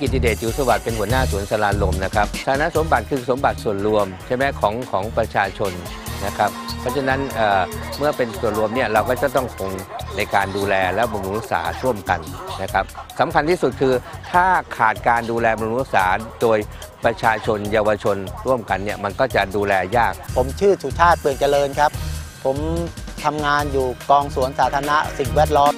กิติเดชจิวสวัสดิ์เป็นหัวหน้าสวนสลานลมนะครับฐานะสมบัติคือสมบัติส่วนรวมใช่ไหมของของประชาชนนะครับ เพราะฉะนั้นเเมื่อเป็นส่วนรวมเนี่ยเราก็จะต้องคงในการดูแลและบำรุงรักษาร่วมกันนะครับสำคัญที่สุดคือถ้าขาดการดูแลบำรุงรักษาโดยประชาชนเยาวชนร่วมกันเนี่ยมันก็จะดูแลยาก ผมชื่อสุชาติเปลืองเจริญครับ ผมทำงานอยู่กองสวนสาธารณะสิ่งแวดล้อม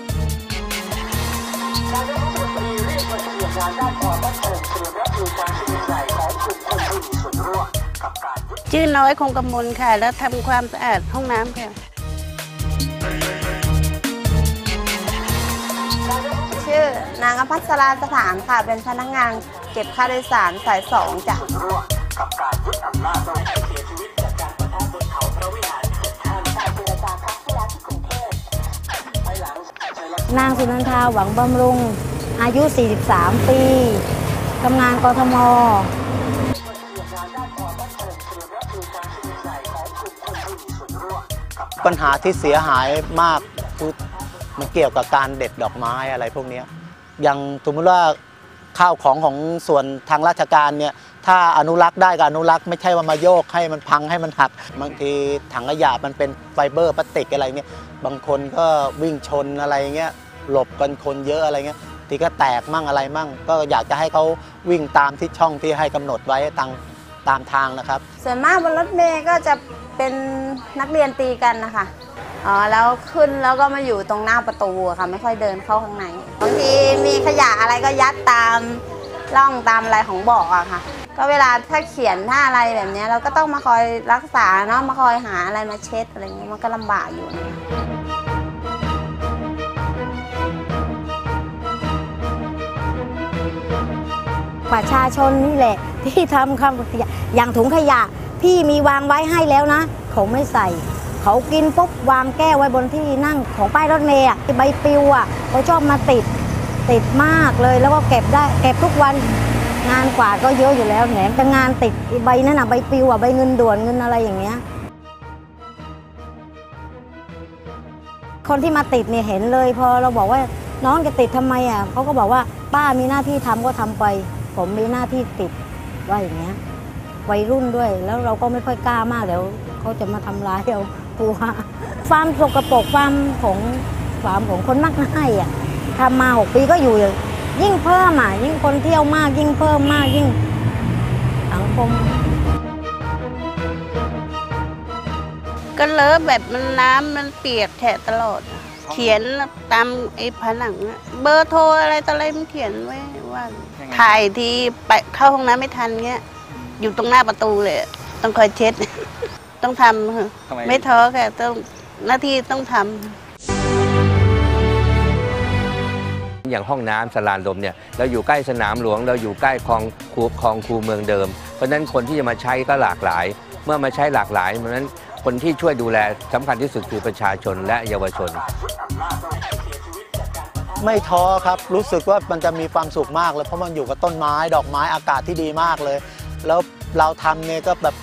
ชื่อน้อยคงกำมลค่ะ แล้วทำความสะอาดห้องน้ำค่ะ ชื่อนางอภัสราสถานค่ะ เป็นพนักงานเก็บค่าโดยสารสายสองจ้ะนางสุนันทาหวังบำรุง อายุ 43 ปี ทำงานกทม ปัญหาที่เสียหายมากคือมันเกี่ยวกับการเด็ดดอกไม้อะไรพวกนี้ยอย่างสมมติว่าข้าวของของส่วนทางราชการเนี่ยถ้าอนุรักษ์ได้ก็อนุรักษ์ไม่ใช่ว่ามาโยกให้มันพังให้มันหักบางทีถังขยะมันเป็นไฟเบอร์พลาสติกอะไรเงี้ยบางคนก็วิ่งชนอะไรเงี้ยหลบกันคนเยอะอะไรเงี้ยทีก็แตกมั่งอะไรมั่ง ก็อยากจะให้เขาวิ่งตามที่ช่องที่ให้กำหนดไว้ตามตามทางนะครับ ส่วนมากบนรถเมย์ก็จะ เป็นนักเรียนตีกันนะคะอ๋อแล้วขึ้นแล้วก็มาอยู่ตรงหน้าประตูะค่ะ ไม่ค่อยเดินเข้าข้างในบางทีมีขยะอะไรก็ยัดตามร่องตามอะไรของบาะอะค่ะ ก็เวลาถ้าเขียนถ้าอะไรแบบเนี้ยเราก็ต้องมาคอยรักษาเนาะมาคอยหาอะไรมาเช็ดอะไรเงี้ยมันก็ลำบากอยู่นะคะประชาชนนี่แหละที่ทำคำอย่างถุงขยะ พี่มีวางไว้ให้แล้วนะ เขาไม่ใส่ เขากินปุ๊บวางแก้วไว้บนที่นั่งของป้ายรถเมย์อะใบปลิวอะเขาชอบมาติดติดมากเลยแล้วก็เก็บได้เก็บทุกวันงานกวาดก็เยอะอยู่แล้วแหนมแต่งานติดใบนั่นอะใบปลิวอะใบเงินด่วนเงินอะไรอย่างเงี้ยคนที่มาติดเนี่ยเห็นเลย พอเราบอกว่าน้องจะติดทำไมอะเขาก็บอกว่าป้ามีหน้าที่ทำก็ทำไป ผมมีหน้าที่ติดว่าอย่างเงี้ย วัยรุ่นด้วย แล้วเราก็ไม่ค่อยกล้ามากเดี๋ยวเขาจะมาทำร้ายเรากลัวฟาร์มสกปรกฟาร์มของฟาร์มของคนมักง่ายอะทำมาหกปีก็อยู่อย่างยิ่งเพิ่มอะยิ่งคนเที่ยวมาก ยิ่งเพิ่มมากยิ่งสังคมก็เลอะแบบมันน้ำมันเปียกแฉะตลอด เขียนตามไอ้ผนังอะเบอร์โทรอะไรต่ออะไรมันเขียนไว้ว่า ถ่ายทีไปเข้าห้องน้ำไม่ทันเงี้ย อยู่ตรงหน้าประตูเลยอะต้องคอยเช็ด ต้องทำค่ะไม่ท้อค่ะต้องหน้าที่ต้องทำอย่างห้องน้ำสลานลมเนี่ยเราอยู่ใกล้สนามหลวง เราอยู่ใกล้คลองคูคลองคูเมืองเดิม เพราะฉะนั้นคนที่จะมาใช้ก็หลากหลาย เมื่อมาใช้หลากหลายเพราะฉะนั้นคนที่ช่วยดูแลสำคัญที่สุดคือประชาชนและเยาวชน ไม่ท้อครับ รู้สึกว่ามันจะมีความสุขมากเลย เพราะมันอยู่กับต้นไม้ ดอกไม้อากาศที่ดีมากเลย แล้วเราทำเนี่ยก็แบบ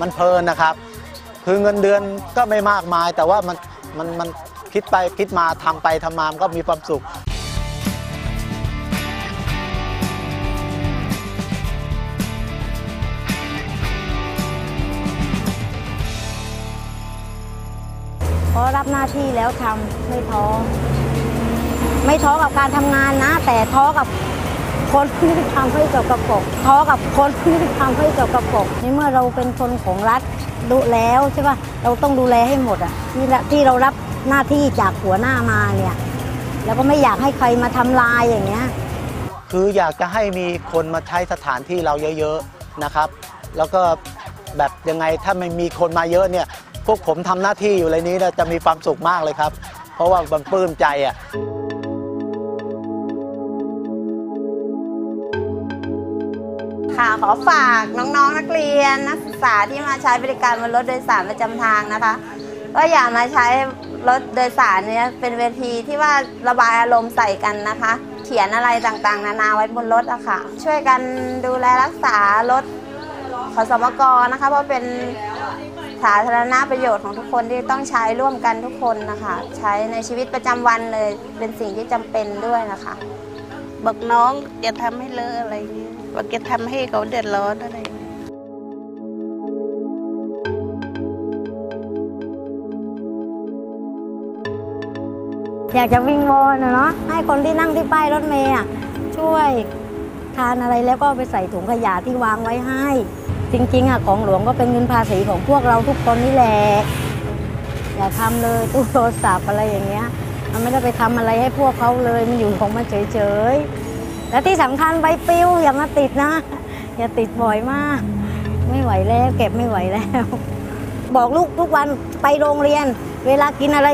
มันเพลินนะครับ คือเงินเดือนก็ไม่มากมาย แต่ว่ามันมันมันคิดไปคิดมาทำไปทำมามันก็มีความสุข เพราะรับหน้าที่แล้วทำไม่ท้อไม่ท้อกับการทำงานนะ แต่ท้อกับ คนที่ทำให้เกี่ยวกับกท้อกับคนที่ทำให้เกี่ยวกับกในเมื่อเราเป็นคนของรัฐดูแล้วใช่ป่ะเราต้องดูแลให้หมดอะที่ละที่เรารับหน้าที่จากหัวหน้ามาเนี่ยแล้วก็ไม่อยากให้ใครมาทำลายอย่างเงี้ยคืออยากจะให้มีคนมาใช้สถานที่เราเยอะๆนะครับ แล้วก็แบบยังไงถ้าไม่มีคนมาเยอะเนี่ยพวกผมทำหน้าที่อยู่ในนี้นะจะมีความสุขมากเลยครับ เพราะว่ามันปลื้มใจอะ ขอฝากน้องๆนักเรียนนักศึกษาที่มาใช้บริการบนรถโดยสารประจำทางนะคะ ก็อย่ามาใช้รถโดยสารเนี่ยเป็นเวทีที่ว่าระบายอารมณ์ใส่กันนะคะ เขียนอะไรต่างๆ นานาไว้บนรถอะค่ะ ช่วยกันดูแลรักษารถขอสมกนะคะ เพราะเป็นสาธารณประโยชน์ของทุกคนที่ต้องใช้ร่วมกันทุกคนนะคะ ใช้ในชีวิตประจำวันเลยเป็นสิ่งที่จำเป็นด้วยนะคะ บอกน้องอย่าทำให้เลอะอะไรเงี้ ยบอกทำให้เขาเดือดร้อนอะไรอยากจะวิ่งวอนนะเนาะให้คนที่นั่งที่ป้ายรถเมย์ช่วยทานอะไรแล้วก็ไปใส่ถุงขยะที่วางไว้ให้ จริงๆอะของหลวงก็เป็นเงินภาษีของพวกเราทุกคนนี่แหละอย่าทำเลยตู้โทรศัพท์อะไรอย่างเงี้ย มันไม่ได้ไปทำอะไรให้พวกเขาเลยมันอยู่ของมันเฉยๆ และที่สำคัญใบปลิวอย่ามาติดนะ อย่าติดบ่อยมาก ไม่ไหวแล้วเก็บไม่ไหวแล้ว บอกลูกทุกวันไปโรงเรียน เวลากินอะไร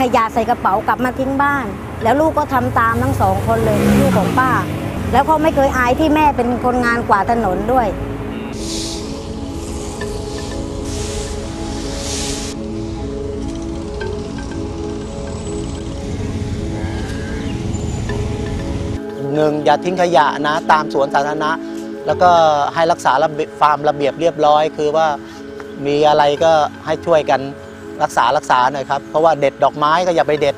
ขยะใส่กระเป๋ากลับมาทิ้งบ้าน แล้วลูกก็ทำตามทั้งสองคนเลยลูกของป้า แล้วเขาไม่เคยอายที่แม่เป็นคนงานกวาดถนนด้วย นึ่งอย่าทิ้งขยะนะตามสวนสาธารณะ แล้วก็ให้รักษาระเบียบฟาร์มระเบียบเรียบร้อย คือว่ามีอะไรก็ให้ช่วยกันรักษารักษาหน่อยครับ เพราะว่าเด็ดดอกไม้ก็อย่าไปเด็ด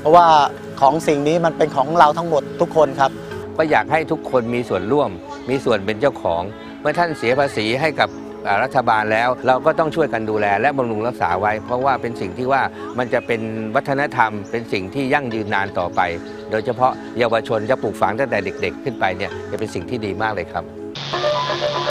เพราะว่าของสิ่งนี้มันเป็นของเราทั้งหมดทุกคนครับ ก็อยากให้ทุกคนมีส่วนร่วม มีส่วนเป็นเจ้าของ เมื่อท่านเสียภาษีให้กับรัฐบาลแล้วเราก็ต้องช่วยกันดูแล และบำรุงรักษาไว้ เพราะว่าเป็นสิ่งที่ว่ามันจะเป็นวัฒนธรรม เป็นสิ่งที่ยั่งยืนนานต่อไปโดยเฉพาะเยาวชนจะปลูกฝังตั้งแต่เด็ก ๆ ขึ้นไปเนี่ยจะเป็นสิ่งที่ดีมากเลยครับ